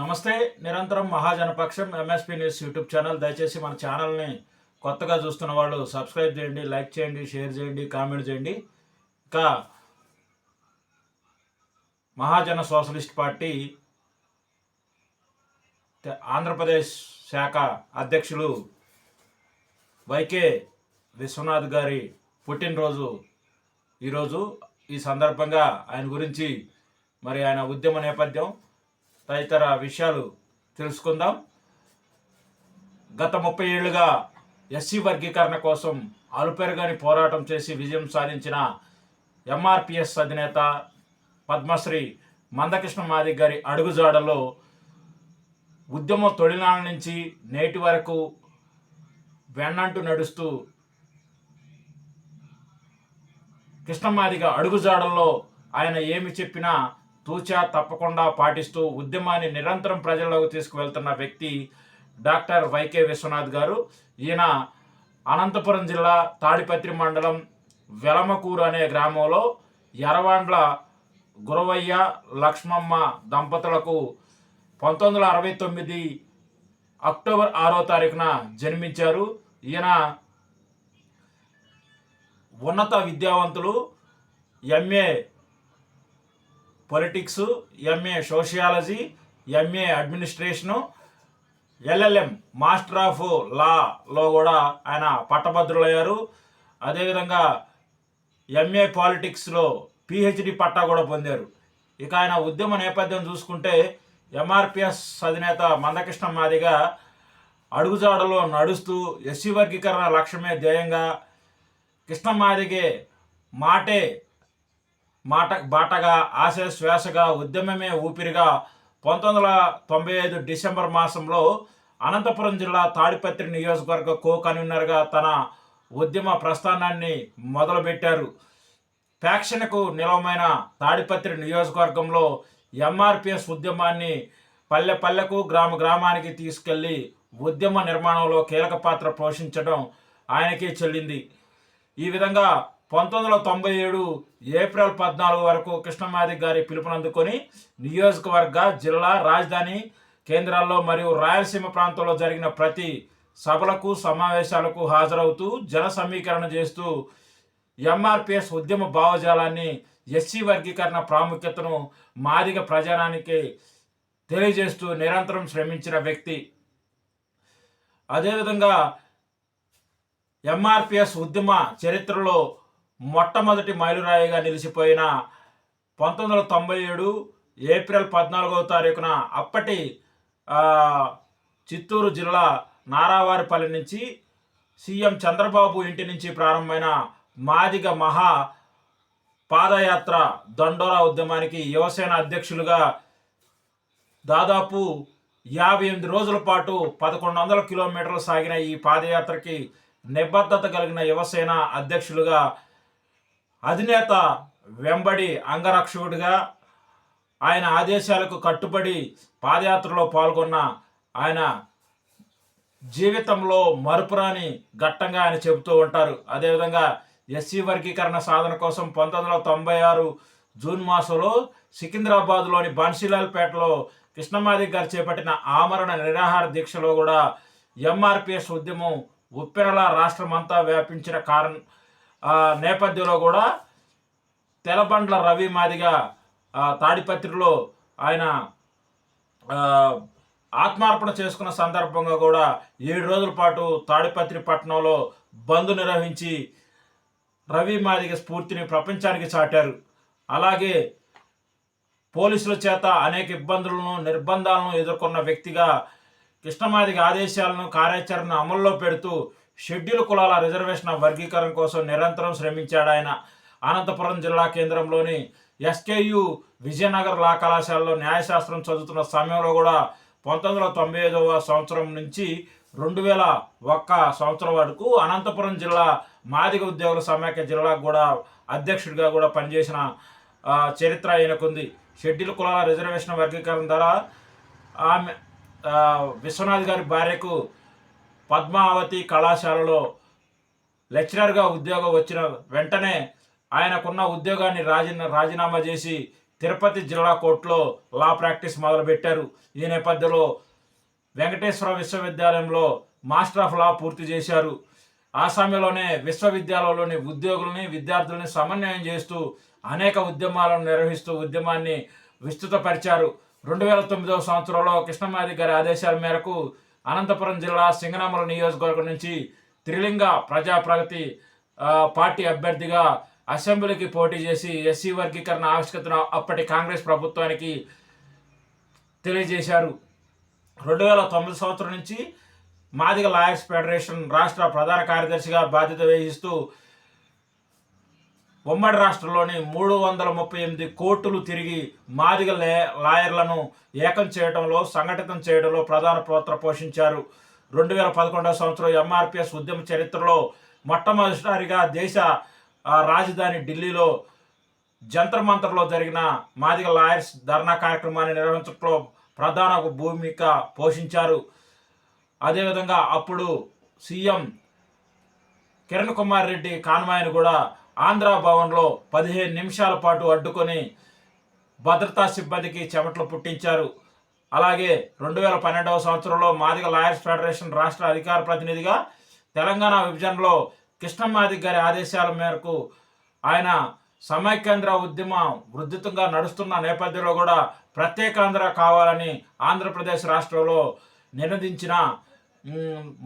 నమస్తే నిరంతరం మహాజనపక్షం ఎంఎస్పీ న్యూస్ యూట్యూబ్ ఛానల్ దయచేసి మన ఛానల్ని కొత్తగా చూస్తున్న వాళ్ళు సబ్స్క్రైబ్ చేయండి లైక్ చేయండి షేర్ చేయండి కామెంట్ చేయండి. ఇంకా మహాజన సోషలిస్ట్ పార్టీ ఆంధ్రప్రదేశ్ శాఖ అధ్యక్షులు వైకే విశ్వనాథ్ గారి పుట్టినరోజు ఈరోజు. ఈ సందర్భంగా ఆయన గురించి మరి ఆయన ఉద్యమ నేపథ్యం తదితర విషయాలు తెలుసుకుందాం. గత ముప్పై ఏళ్ళుగా ఎస్సీ వర్గీకరణ కోసం అలుపెరగని పోరాటం చేసి విజయం సాధించిన ఎంఆర్పిఎస్ అధినేత పద్మశ్రీ మందకృష్ణ మాది గారి అడుగుజాడలో ఉద్యమ తొలినాళ్ళ నుంచి నేటి వరకు వెన్నంటూ నడుస్తూ కృష్ణమాదిగ అడుగుజాడల్లో ఆయన ఏమి చెప్పినా తూచా తప్పకుండా పాటిస్తూ ఉద్యమాన్ని నిరంతరం ప్రజల్లోకి తీసుకువెళ్తున్న వ్యక్తి డాక్టర్ వైకే విశ్వనాథ్ గారు. ఈయన అనంతపురం జిల్లా తాడిపత్రి మండలం వెలమకూరు అనే గ్రామంలో ఎరవాండ్ల గురవయ్య లక్ష్మమ్మ దంపతులకు పంతొమ్మిది వందల అరవై తొమ్మిది అక్టోబర్ ఆరో తారీఖున జన్మించారు. ఈయన ఉన్నత విద్యావంతులు MA politics MA sociology MA administration LLM master of లాలో కూడా ఆయన పట్టభద్రులయ్యారు అదేవిధంగా ఎంఏ పాలిటిక్స్లో పిహెచ్డి పట్టా కూడా పొందారు. ఇక ఆయన ఉద్యమ నేపథ్యం చూసుకుంటే ఎంఆర్పిఎస్ అధినేత మందకృష్ణ మాదిగా అడుగుజాడలో నడుస్తూ ఎస్సీ వర్గీకరణ లక్ష్యమే ధ్యేయంగా కృష్ణమాదిగే మాటే మాట బాటగా ఆశ శ్వాసగా ఉద్యమమే ఊపిరిగా పంతొమ్మిది వందల తొంభై ఐదు డిసెంబర్ మాసంలో అనంతపురం జిల్లా తాడిపత్రి నియోజకవర్గ కో కన్వీనర్గా తన ఉద్యమ ప్రస్థానాన్ని మొదలుపెట్టారు. ఫ్యాక్షన్కు నిలవమైన తాడిపత్రి నియోజకవర్గంలో ఎంఆర్పిఎస్ ఉద్యమాన్ని పల్లె పల్లెకు గ్రామ గ్రామానికి తీసుకెళ్ళి ఉద్యమ నిర్మాణంలో కీలక పాత్ర పోషించడం ఆయనకే చెల్లింది. ఈ విధంగా పంతొమ్మిది వందల తొంభై ఏడు ఏప్రిల్ పద్నాలుగు వరకు కృష్ణమాది గారి పిలుపునందుకొని నియోజకవర్గ జిల్లా రాజధాని కేంద్రాల్లో మరియు రాయలసీమ ప్రాంతంలో జరిగిన ప్రతి సభలకు సమావేశాలకు హాజరవుతూ జన సమీకరణ చేస్తూ ఎంఆర్పిఎస్ ఉద్యమ భావజాలాన్ని ఎస్సీ వర్గీకరణ ప్రాముఖ్యతను మాదిగ ప్రజానానికి తెలియజేస్తూ నిరంతరం శ్రమించిన వ్యక్తి. అదేవిధంగా ఎంఆర్పిఎస్ ఉద్యమ చరిత్రలో మొట్టమొదటి మైలురాయిగా నిలిచిపోయిన పంతొమ్మిది వందల తొంభై ఏడు ఏప్రిల్ పద్నాలుగవ తారీఖున అప్పటి చిత్తూరు జిల్లా నారావారిపల్లి నుంచి సీఎం చంద్రబాబు ఇంటి నుంచి ప్రారంభమైన మాదిగ మహా పాదయాత్ర దండోరా ఉద్యమానికి యువసేన అధ్యక్షులుగా దాదాపు యాభై ఎనిమిది రోజుల పాటు పదకొండు వందల కిలోమీటర్లు సాగిన ఈ పాదయాత్రకి నిబద్ధత కలిగిన యువసేన అధ్యక్షులుగా అధినేత వెంబడి అంగరక్షకుడిగా ఆయన ఆదేశాలకు కట్టుబడి పాదయాత్రలో పాల్గొన్న ఆయన జీవితంలో మరుపురాని ఘట్టంగా ఆయన చెబుతూ ఉంటారు. అదేవిధంగా ఎస్సీ వర్గీకరణ సాధన కోసం పంతొమ్మిది వందల తొంభై ఆరు జూన్ మాసంలో సికింద్రాబాద్లోని బన్సీలాల్పేటలో కృష్ణమాది గారు చేపట్టిన ఆమరణ నిరాహార దీక్షలో కూడా ఎంఆర్పిఎస్ ఉద్యమం ఉప్పెనలా రాష్ట్రమంతా వ్యాపించిన కారణం నేపథ్యంలో కూడా తెలబండ్ల రవి మాదిగా ఆ, తాడిపత్రిలో ఆయన ఆత్మార్పణ చేసుకున్న సందర్భంగా కూడా ఏడు రోజుల పాటు తాడిపత్రి పట్టణంలో బంద్ నిర్వహించి రవి మాదిగ స్ఫూర్తిని ప్రపంచానికి చాటారు. అలాగే పోలీసుల చేత అనేక ఇబ్బందులను నిర్బంధాలను ఎదుర్కొన్న వ్యక్తిగా కృష్ణమాదిగ ఆదేశాలను కార్యాచరణను అమల్లో పెడుతూ షెడ్యూల్ కులాల రిజర్వేషన్ వర్గీకరణ కోసం నిరంతరం శ్రమించాడు ఆయన. అనంతపురం జిల్లా కేంద్రంలోని ఎస్కేయు విజయనగర్ లా కళాశాలలో న్యాయశాస్త్రం చదువుతున్న సమయంలో కూడా పంతొమ్మిది వందల తొంభై ఐదవ సంవత్సరం నుంచి రెండు వేల ఒక్క సంవత్సరం వరకు అనంతపురం జిల్లా మాదిగ ఉద్యోగుల సమాఖ్య జిల్లా కూడా అధ్యక్షుడిగా కూడా పనిచేసిన చరిత్ర ఆయనకుంది. షెడ్యూల్ కులాల రిజర్వేషన్ వర్గీకరణ ద్వారా ఆమె విశ్వనాథ్ గారి భార్యకు పద్మావతి కళాశాలలో లెక్చరర్గా ఉద్యోగం వచ్చిన వెంటనే ఆయనకున్న ఉద్యోగాన్ని రాజీ రాజీనామా చేసి తిరుపతి జిల్లా కోర్టులో లా ప్రాక్టీస్ మొదలుపెట్టారు. ఈ నేపథ్యంలో వెంకటేశ్వర విశ్వవిద్యాలయంలో మాస్టర్ ఆఫ్ లా పూర్తి చేశారు. ఆ సమయంలోనే విశ్వవిద్యాలయంలోని ఉద్యోగుల్ని విద్యార్థుల్ని సమన్వయం చేస్తూ అనేక ఉద్యమాలను నిర్వహిస్తూ ఉద్యమాన్ని విస్తృతపరిచారు. రెండు వేల తొమ్మిదవ సంవత్సరంలో కృష్ణమాది గారి ఆదేశాల మేరకు అనంతపురం జిల్లా సింగనమల నియోజకవర్గం నుంచి త్రిలింగ ప్రజా ప్రగతి పార్టీ అభ్యర్థిగా అసెంబ్లీకి పోటీ చేసి ఎస్సీ వర్గీకరణ ఆవశ్యకతను అప్పటి కాంగ్రెస్ ప్రభుత్వానికి తెలియజేశారు. రెండు వేల తొమ్మిది సంవత్సరం నుంచి మాదిగ లాయర్స్ ఫెడరేషన్ రాష్ట్ర ప్రధాన కార్యదర్శిగా బాధ్యత వహిస్తూ ఉమ్మడి రాష్ట్రంలోని మూడు వందల ముప్పై ఎనిమిది కోర్టులు తిరిగి మాదిగ లే లాయర్లను ఏకం చేయడంలో సంఘటితం చేయడంలో ప్రధాన పాత్ర పోషించారు. రెండు వేల పదకొండవ సంవత్సరం ఎంఆర్పిఎస్ ఉద్యమ చరిత్రలో మొట్టమొదటిసారిగా దేశ రాజధాని ఢిల్లీలో జంతర్ మంతర్లో జరిగిన మాదిగ లాయర్స్ ధర్నా కార్యక్రమాన్ని నిర్వహించడంలో ప్రధాన భూమిక పోషించారు. అదేవిధంగా అప్పుడు సీఎం కిరణ్ కుమార్ రెడ్డి కాన్వాయ్ను కూడా ఆంధ్ర భవన్లో పదిహేను నిమిషాల పాటు అడ్డుకొని భద్రతా సిబ్బందికి చెమటలు పుట్టించారు. అలాగే రెండు వేల పన్నెండవ సంవత్సరంలో మాదిగ లాయర్స్ ఫెడరేషన్ రాష్ట్ర అధికార ప్రతినిధిగా తెలంగాణ విభజనలో కృష్ణమాదిగ్ గారి ఆదేశాల మేరకు ఆయన సమైక్యాంధ్ర ఉద్యమం వృద్ధితంగా నడుస్తున్న నేపథ్యంలో కూడా ప్రత్యేకాంధ్ర కావాలని ఆంధ్రప్రదేశ్ రాష్ట్రంలో నినదించిన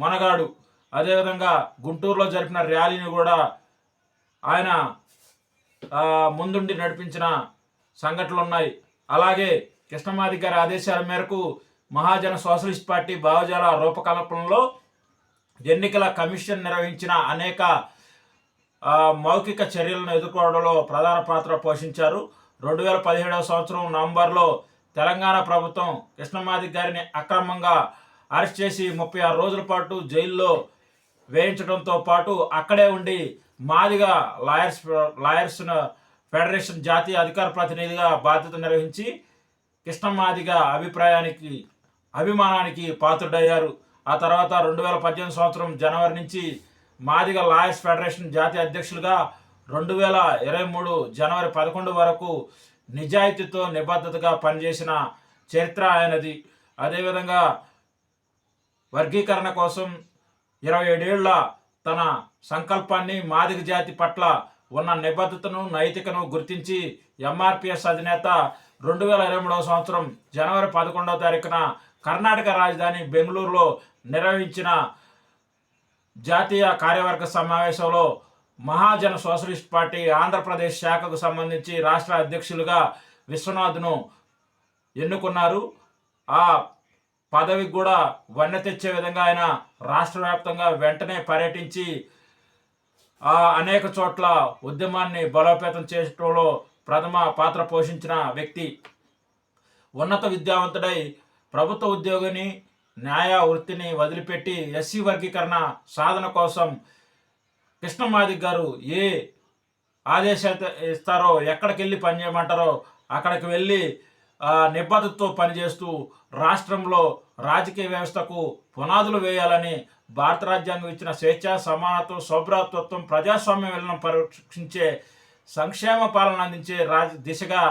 మొనగాడు. అదేవిధంగా గుంటూరులో జరిపిన ర్యాలీని కూడా ఆయన ముందుండి నడిపించిన సంఘటనలు ఉన్నాయి అలాగే కృష్ణమాది గారి ఆదేశాల మేరకు మహాజన సోషలిస్ట్ పార్టీ భావజాల రూపకల్పనలో ఎన్నికల కమిషన్ నిర్వహించిన అనేక మౌఖిక చర్యలను ఎదుర్కోవడంలో ప్రధాన పాత్ర పోషించారు. రెండు వేల పదిహేడవ సంవత్సరం నవంబర్లో తెలంగాణ ప్రభుత్వం కృష్ణమాది గారిని అక్రమంగా అరెస్ట్ చేసి ముప్పై ఆరు రోజుల పాటు జైల్లో వేయించడంతో పాటు అక్కడే ఉండి మాదిగా లాయర్స్ లాయర్స్ ఫెడరేషన్ జాతీయ అధికార ప్రతినిధిగా బాధ్యత నిర్వహించి కృష్ణమాదిగా అభిప్రాయానికి అభిమానానికి పాత్రుడయ్యారు. ఆ తర్వాత రెండు వేల పద్దెనిమిది సంవత్సరం జనవరి నుంచి మాదిగ లాయర్స్ ఫెడరేషన్ జాతీయ అధ్యక్షులుగా రెండు వేల ఇరవై మూడు జనవరి పదకొండు వరకు నిజాయితీతో నిబద్ధతగా పనిచేసిన చరిత్ర ఆయనది. అదేవిధంగా వర్గీకరణ కోసం ఇరవై ఏడేళ్ళ తన సంకల్పాన్ని మాదిగ జాతి పట్ల ఉన్న నిబద్ధతను నైతికను గుర్తించి ఎంఆర్పిఎస్ అధినేత రెండు వేల ఇరవై మూడవ సంవత్సరం జనవరి పదకొండవ తారీఖున కర్ణాటక రాజధాని బెంగళూరులో నిర్వహించిన జాతీయ కార్యవర్గ సమావేశంలో మహాజన సోషలిస్ట్ పార్టీ ఆంధ్రప్రదేశ్ శాఖకు సంబంధించి రాష్ట్ర అధ్యక్షులుగా విశ్వనాథ్ను ఎన్నుకున్నారు. ఆ పదవికి కూడా వన్నె తెచ్చే విధంగా ఆయన రాష్ట్ర వ్యాప్తంగా వెంటనే పర్యటించి ఆ అనేక చోట్ల ఉద్యమాన్ని బలోపేతం చేయడంలో ప్రథమ పాత్ర పోషించిన వ్యక్తి. ఉన్నత విద్యావంతుడై ప్రభుత్వ ఉద్యోగిని న్యాయ వృత్తిని వదిలిపెట్టి ఎస్సీ వర్గీకరణ సాధన కోసం కృష్ణమాదిక్ గారు ఏ ఆదేశాలు ఇస్తారో ఎక్కడికి వెళ్ళి పనిచేయమంటారో అక్కడికి వెళ్ళి నిబద్ధతతో పనిచేస్తూ రాష్ట్రంలో రాజకీయ వ్యవస్థకు పునాదులు వేయాలని భారత రాజ్యాంగం ఇచ్చిన స్వేచ్ఛ సమానత్వం శుభ్రతత్వం ప్రజాస్వామ్య విలనం పరీక్షించే సంక్షేమ పాలన అందించే రాజ దిశగా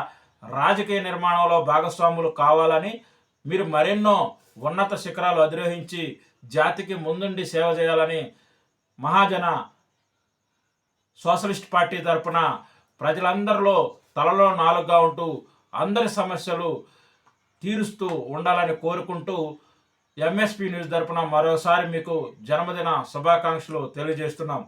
రాజకీయ నిర్మాణంలో భాగస్వాములు కావాలని మీరు మరెన్నో ఉన్నత శిఖరాలు అధిరోహించి జాతికి ముందుండి సేవ చేయాలని మహాజన సోషలిస్ట్ పార్టీ తరపున ప్రజలందరిలో తలలో నాలుగుగా ఉంటూ అందరి సమస్యలు తీరుస్తూ ఉండాలని కోరుకుంటూ ఎంఎస్పి న్యూస్ తరపున మరోసారి మీకు జన్మదిన శుభాకాంక్షలు తెలియజేస్తున్నాం.